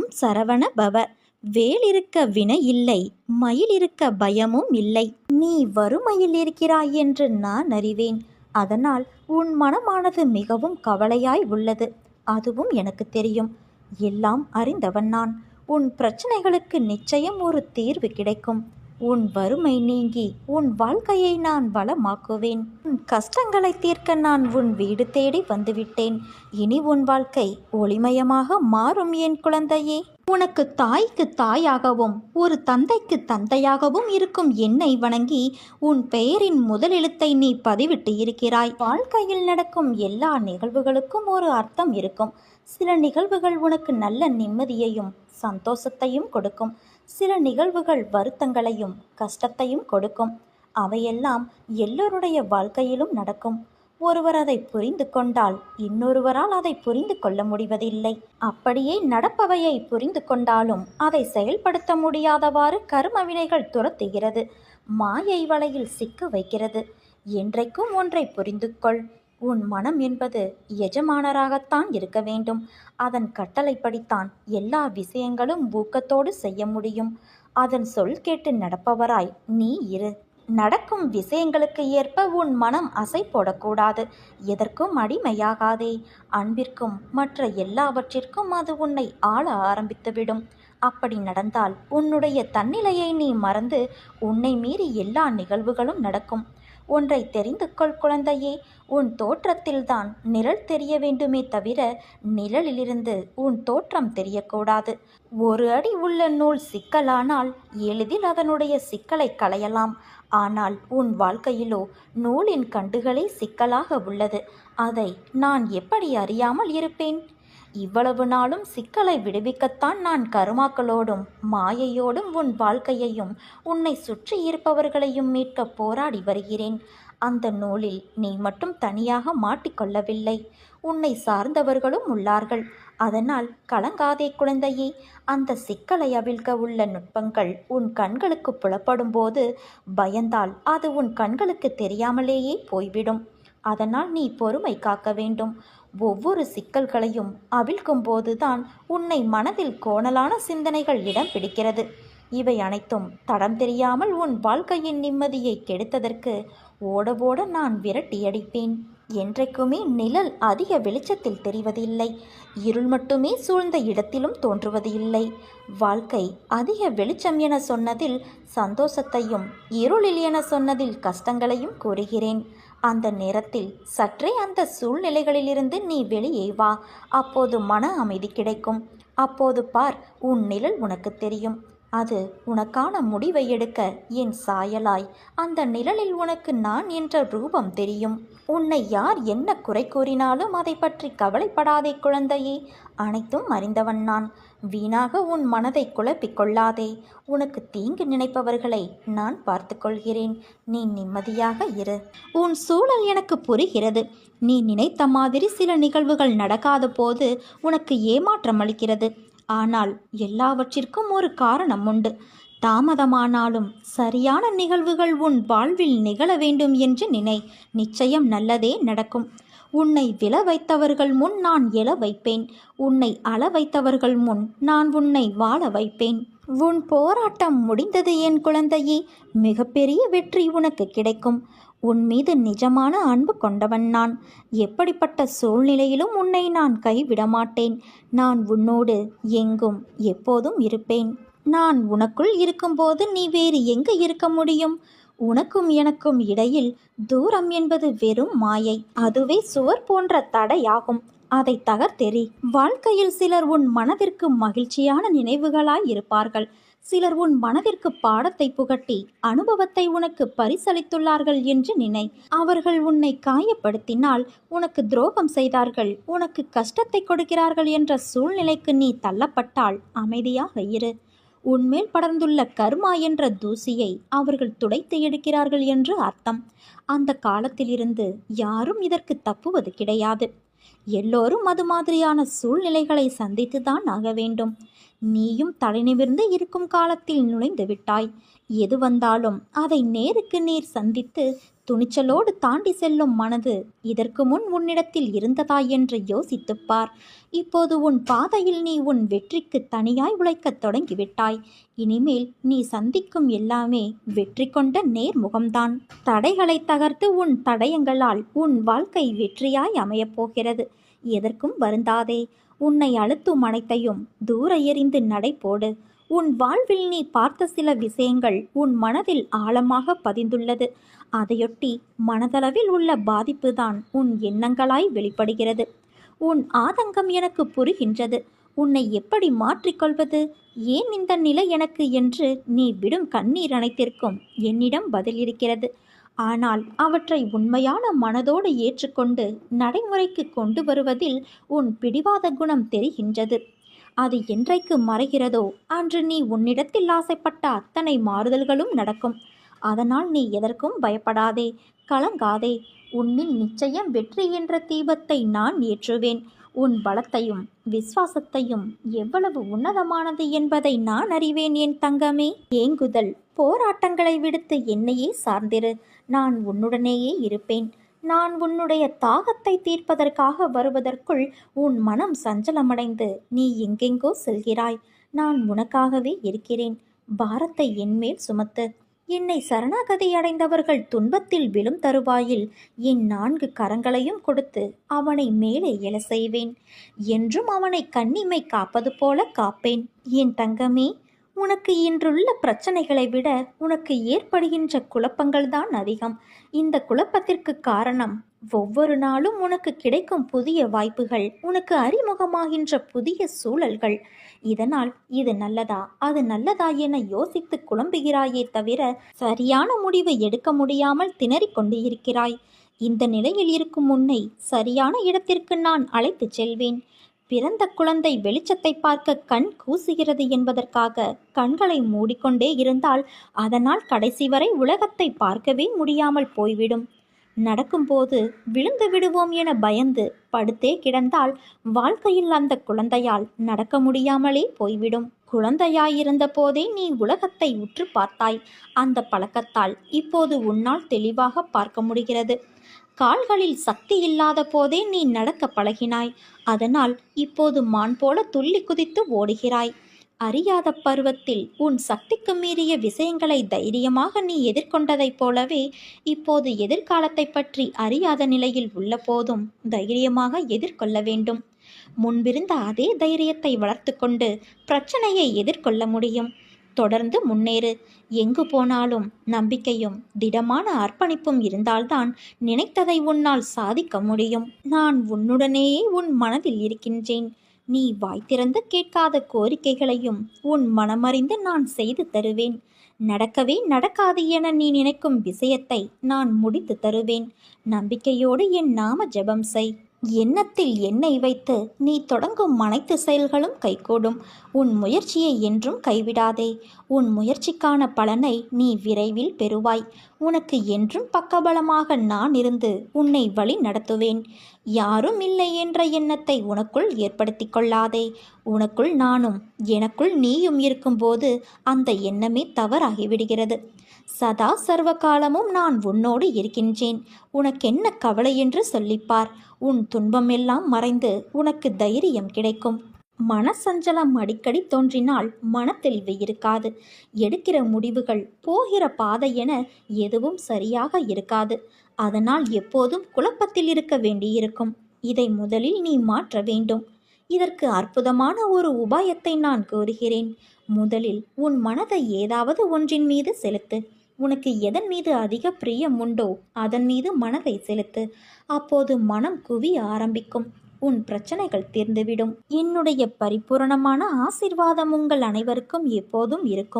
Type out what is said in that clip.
ஓம் சரவண பவ. வேல் இருக்க வினை இல்லை மயில் இருக்க பயமும் இல்லை. நீ வறுமையில் இருக்கிறாய் என்று நான் அறிவேன். அதனால் உன் மனமானது மிகவும் கவலையாய் உள்ளது. அதுவும் எனக்கு தெரியும். எல்லாம் அறிந்தவன் நான். உன் பிரச்சனைகளுக்கு நிச்சயம் ஒரு தீர்வு கிடைக்கும். உன் வறுமை நீங்கி உன் வாழ்க்கையை நான் வளமாக்குவேன். உன் கஷ்டங்களை தீர்க்க நான் உன் வீடு தேடி வந்துவிட்டேன். இனி உன் வாழ்க்கை ஒளிமயமாக மாறும் என் குழந்தையே. உனக்கு தாய்க்கு தாயாகவும் ஒரு தந்தைக்கு தந்தையாகவும் இருக்கும் என்னை வணங்கி உன் பெயரின் முதல் எழுத்தை நீ பதிவிட்டு இருக்கிறாய். வாழ்க்கையில் நடக்கும் எல்லா நிகழ்வுகளுக்கும் ஒரு அர்த்தம் இருக்கும். சில நிகழ்வுகள் உனக்கு நல்ல நிம்மதியையும் சந்தோஷத்தையும் கொடுக்கும். சில நிகழ்வுகள் வருத்தங்களையும் கஷ்டத்தையும் கொடுக்கும். அவையெல்லாம் எல்லோருடைய வாழ்க்கையிலும் நடக்கும். ஒருவர் அதை புரிந்து கொண்டால் இன்னொருவரால் அதை புரிந்து கொள்ள முடிவதில்லை. அப்படியே நடப்பவையை புரிந்து கொண்டாலும் அதை செயல்படுத்த முடியாதவாறு கருமவினைகள் துரத்துகிறது. மாயை வலையில் சிக்க வைக்கிறது. என்றைக்கும் ஒன்றை புரிந்து கொள் உன் மனம் என்பது எஜமானராகத்தான் இருக்க வேண்டும். அதன் கட்டளைப்படித்தான் எல்லா விஷயங்களும் ஊக்கத்தோடு செய்ய முடியும். அதன் சொல் கேட்டு நடப்பவராய் நீ இரு. நடக்கும் விஷயங்களுக்கு ஏற்ப உன் மனம் அசை போடக்கூடாது. எதற்கும் அடிமையாகாதே. அன்பிற்கும் மற்ற எல்லாவற்றிற்கும் அது உன்னை ஆள ஆரம்பித்துவிடும். அப்படி நடந்தால் உன்னுடைய தன்னிலையை நீ மறந்து உன்னை மீறி எல்லா நிகழ்வுகளும் நடக்கும். ஒன்றை தெரிந்து கொள் குழந்தையே உன் தோற்றத்தில்தான் நிழல் தெரிய வேண்டுமே தவிர நிழலிலிருந்து உன் தோற்றம் தெரியக்கூடாது. ஒரு அடி உள்ள நூல் சிக்கலானால் எளிதில் அதனுடைய சிக்கலை களையலாம். ஆனால் உன் வாழ்க்கையிலோ நூலின் கண்டுகளே சிக்கலாக உள்ளது. அதை நான் எப்படி அறியாமல் இருப்பேன்? இவ்வளவு நாளும் சிக்கலை விடுவிக்கத்தான் நான் கருமாக்களோடும் மாயையோடும் உன் வாழ்க்கையையும் உன்னை சுற்றி இருப்பவர்களையும் மீட்க போராடி வருகிறேன். அந்த நூலில் நீ மட்டும் தனியாக மாட்டிக்கொள்ளவில்லை உன்னை சார்ந்தவர்களும் உள்ளார்கள். அதனால் கலங்காதே குழந்தையே. அந்த சிக்கலை அவிழ்க்க உள்ள நுட்பங்கள் உன் கண்களுக்கு புலப்படும் போது பயந்தால் அது உன் கண்களுக்கு தெரியாமலேயே போய்விடும். அதனால் நீ பொறுமை காக்க வேண்டும். ஒவ்வொரு சிக்கல்களையும் அவிழ்க்கும் போதுதான் உன்னை மனதில் கோணலான சிந்தனைகள் இடம் பிடிக்கிறது. இவை அனைத்தும் தடம் தெரியாமல் உன் வாழ்க்கையின் நிம்மதியை கெடுத்ததற்கு ஓட ஓட நான் விரட்டியடிப்பேன் என்றைக்குமே நிழல் அதிக வெளிச்சத்தில் தெரிவதில்லை. இருள் மட்டுமே சூழ்ந்த இடத்திலும் தோன்றுவது இல்லை வாழ்க்கை அதிக வெளிச்சம் என சொன்னதில் சந்தோஷத்தையும் இருளில் என சொன்னதில் கஷ்டங்களையும் கூறுகிறேன். அந்த நேரத்தில் சற்றே அந்த சூழ்நிலைகளிலிருந்து நீ வெளியே வா. அப்போது மன அமைதி கிடைக்கும். அப்போது பார் உன் நிழல் உனக்கு தெரியும். அது உனக்கான முடிவை எடுக்க என் சாயலாய். அந்த நிழலில் உனக்கு நான் என்ற ரூபம் தெரியும். உன்னை யார் என்ன குறை கூறினாலும் அதை பற்றி கவலைப்படாதே குழந்தையே. அனைத்தும் அறிந்தவன் நான். வீணாக உன் மனதை குழப்பிக் கொள்ளாதே. உனக்கு தீங்கு நினைப்பவர்களை நான் பார்த்து கொள்கிறேன். நீ நிம்மதியாக இரு. உன் சூழல் எனக்கு புரிகிறது. நீ நினைத்த மாதிரி சில நிகழ்வுகள் நடக்காத போது உனக்கு ஏமாற்றம் அளிக்கிறது. ஆனால் எல்லாவற்றிற்கும் ஒரு காரணம் உண்டு. தாமதமானாலும் சரியான நிகழ்வுகள் உன் வாழ்வில் நிகழ வேண்டும் என்று நினை. நிச்சயம் நல்லதே நடக்கும். உன்னை விழ வைத்தவர்கள் முன் நான் எழ வைப்பேன். உன்னை அள வைத்தவர்கள் முன் நான் உன்னை வாழ வைப்பேன். உன் போராட்டம் முடிந்தது என் குழந்தையே. மிகப்பெரிய வெற்றி உனக்கு கிடைக்கும். உன் மீது நிஜமான அன்பு கொண்டவன் நான். எப்படிப்பட்ட சூழ்நிலையிலும் உன்னை நான் கைவிட மாட்டேன் நான் உன்னோடு எங்கும் எப்போதும் இருப்பேன். நான் உனக்குள் இருக்கும்போது நீ வேறு எங்கு இருக்க முடியும்? உனக்கும் எனக்கும் இடையில் தூரம் என்பது வெறும் மாயை. அதுவே சுவர் போன்ற தடையாகும். அதை தகர்த்தெறி. வாழ்க்கையில் சிலர் உன் மனதிற்கு மகிழ்ச்சியான நினைவுகளாய் இருப்பார்கள். சிலர் உன் மனதிற்கு பாடத்தை புகட்டி அனுபவத்தை உனக்கு பரிசளித்துள்ளார்கள் என்று நினை. அவர்கள் உன்னை காயப்படுத்தினால் உனக்கு துரோகம் செய்தார்கள் உனக்கு கஷ்டத்தை கொடுக்கிறார்கள் என்ற சூழ்நிலைக்கு நீ தள்ளப்பட்டால் அமைதியாக இரு. உன்மேல் படர்ந்துள்ள கர்மா என்ற தூசியை அவர்கள் துடைத்து எடுக்கிறார்கள் என்று அர்த்தம். அந்த காலத்திலிருந்து யாரும் இதற்கு தப்புவது கிடையாது. எல்லோரும் அது மாதிரியான சூழ்நிலைகளை சந்தித்துதான் ஆக வேண்டும். நீயும் தலைநிமிர்ந்து இருக்கும் காலத்தில் நுழைந்து விட்டாய் எது வந்தாலும் அதை நேருக்கு நேர் சந்தித்து துணிச்சலோடு தாண்டி செல்லும் மனது இதற்கு முன் உன்னிடத்தில் இருந்ததா என்று யோசித்துப் பார் இப்போது உன் பாதையில் நீ உன் வெற்றிக்கு தனியாய் உழைக்கத் தொடங்கிவிட்டாய். இனிமேல் நீ சந்திக்கும் எல்லாமே வெற்றி கொண்ட நேர்முகம்தான். தடைகளை தகர்த்து உன் தடயங்களால் உன் வாழ்க்கை வெற்றியாய் அமையப் போகிறது. எதற்கும் வருந்தாதே. உன்னை அழுத்தும் அனைத்தையும் தூர எறிந்து நடை போடு. உன் வாழ்வில் நீ பார்த்த சில விஷயங்கள் உன் மனதில் ஆழமாக பதிந்துள்ளது. அதையொட்டி மனதளவில் உள்ள பாதிப்புதான் உன் எண்ணங்களாய் வெளிப்படுகிறது. உன் ஆதங்கம் எனக்கு புரிகின்றது. உன்னை எப்படி மாற்றிக்கொள்வது ஏன் இந்த நிலை எனக்கு என்று நீ விடும் கண்ணீர் அனைத்திற்கும் என்னிடம் பதில் இருக்கிறது ஆனால் அவற்றை உண்மையான மனதோடு ஏற்றுக்கொண்டு நடைமுறைக்கு கொண்டு வருவதில் உன் பிடிவாத குணம் தெரிகின்றது. அது என்றைக்கு மறைகிறதோ அன்று நீ உன்னிடத்தில் ஆசைப்பட்ட அத்தனை மாறுதல்களும் நடக்கும். அதனால் நீ எதற்கும் பயப்படாதே கலங்காதே. உன்னில் நிச்சயம் வெற்றி என்ற தீபத்தை நான் ஏற்றுவேன். உன் பலத்தையும் விசுவாசத்தையும் எவ்வளவு உன்னதமானது என்பதை நான் அறிவேன் என் தங்கமே. ஏங்குதல் போராட்டங்களை விடுத்து என்னையே சார்ந்திரு. நான் உன்னுடனேயே இருப்பேன். நான் உன்னுடைய தாகத்தை தீர்ப்பதற்காக வருவதற்குள் உன் மனம் சஞ்சலமடைந்து நீ எங்கெங்கோ செல்கிறாய். நான் உனக்காகவே இருக்கிறேன். பாரத்தை என்மேல் சுமத்து. என்னை சரணாகதி அடைந்தவர்கள் துன்பத்தில் விழும் தருவாயில் என் நான்கு கரங்களையும் கொடுத்து அவனை மேலே எழ செய்வேன். என்றும் அவனை கண்ணிமை காப்பது போல காப்பேன். என் தங்கமே உனக்கு இன்றுள்ள பிரச்சனைகளை விட உனக்கு ஏற்படுகின்ற குழப்பங்கள்தான் அதிகம். இந்த குழப்பத்திற்கு காரணம் ஒவ்வொரு நாளும் உனக்கு கிடைக்கும் புதிய வாய்ப்புகள் உனக்கு அறிமுகமாகின்ற புதிய சூழல்கள். இதனால் இது நல்லதா அது நல்லதா என யோசித்து குழம்புகிறாயே தவிர சரியான முடிவு எடுக்க முடியாமல் திணறிக் கொண்டு இருக்கிறாய் இந்த நிலையில் இருக்கும் உன்னை சரியான இடத்திற்கு நான் அழைத்துச் செல்வேன். பிறந்த குழந்தை வெளிச்சத்தை பார்க்க கண் கூசுகிறது என்பதற்காக கண்களை மூடிக்கொண்டே இருந்தால் அதனால் கடைசி வரை உலகத்தை பார்க்கவே முடியாமல் போய்விடும். நடக்கும்போது விழுந்து விடுவோம் என பயந்து படுத்தே கிடந்தால் வாழ்க்கையில் அந்த குழந்தையால் நடக்க முடியாமலே போய்விடும். குழந்தையாயிருந்த போதே நீ உலகத்தை உற்று பார்த்தாய். அந்த பழக்கத்தால் இப்போது உன்னால் தெளிவாக பார்க்க முடிகிறது. கால்களில் சக்தி இல்லாத போதே நீ நடக்க பழகினாய். அதனால் இப்போது மான் போல துள்ளி குதித்து ஓடுகிறாய். அறியாத பருவத்தில் உன் சக்திக்கு மீறிய விஷயங்களை தைரியமாக நீ எதிர்கொண்டதைப் போலவே இப்போது எதிர்காலத்தை பற்றி அறியாத நிலையில் உள்ள போதும் தைரியமாக எதிர்கொள்ள வேண்டும். முன்பிருந்த அதே தைரியத்தை வளர்த்து கொண்டு பிரச்சனையை எதிர்கொள்ள முடியும். தொடர்ந்து முன்னேறு. எங்கு போனாலும் நம்பிக்கையும் திடமான அர்ப்பணிப்பும் இருந்தால்தான் நினைத்ததை உன்னால் சாதிக்க முடியும். நான் உன்னுடனேயே உன் மனதில் இருக்கின்றேன். நீ வாய் திறந்து கேட்காத கோரிக்கைகளையும் உன் மனமறிந்து நான் செய்து தருவேன். நடக்கவே நடக்காது என நீ நினைக்கும் விஷயத்தை நான் முடித்து தருவேன். நம்பிக்கையோடு என் நாம ஜெபம் செய். எண்ணத்தில் எண்ணெய் வைத்து நீ தொடங்கும் அனைத்து செயல்களும் கைகூடும். உன் முயற்சியை என்றும் கைவிடாதே. உன் முயற்சிக்கான பலனை நீ விரைவில் பெறுவாய். உனக்கு என்றும் பக்கபலமாக நான் இருந்து உன்னை வழி நடத்துவேன். யாரும் இல்லை என்ற எண்ணத்தை உனக்குள் ஏற்படுத்தி கொள்ளாதே. உனக்குள் நானும் எனக்குள் நீயும் இருக்கும்போது அந்த எண்ணமே தவறாகிவிடுகிறது. சதா சர்வ காலமும் நான் உன்னோடு இருக்கின்றேன். உனக்கென்ன கவலை என்று சொல்லிப்பார். உன் துன்பம் எல்லாம் மறைந்து உனக்கு தைரியம் கிடைக்கும். மனசஞ்சலம் அடிக்கடி தோன்றினால் மனத்தெளிவு இருக்காது. எடுக்கிற முடிவுகள் போகிற பாதை என எதுவும் சரியாக இருக்காது. அதனால் எப்போதும் குழப்பத்தில் இருக்க வேண்டியிருக்கும். இதை முதலில் நீ மாற்ற வேண்டும். இதற்கு அற்புதமான ஒரு உபாயத்தை நான் கூறுகிறேன். முதலில் உன் மனதை ஏதாவது ஒன்றின் மீது செலுத்து. உனக்கு எதன் மீது அதிக பிரியம் உண்டோ அதன் மீது மனதை செலுத்து. அப்போது மனம் குவிய ஆரம்பிக்கும். உன் பிரச்சனைகள் தீர்ந்துவிடும். என்னுடைய பரிபூரணமான ஆசிர்வாதம் உங்கள் அனைவருக்கும் எப்போதும் இருக்கும்.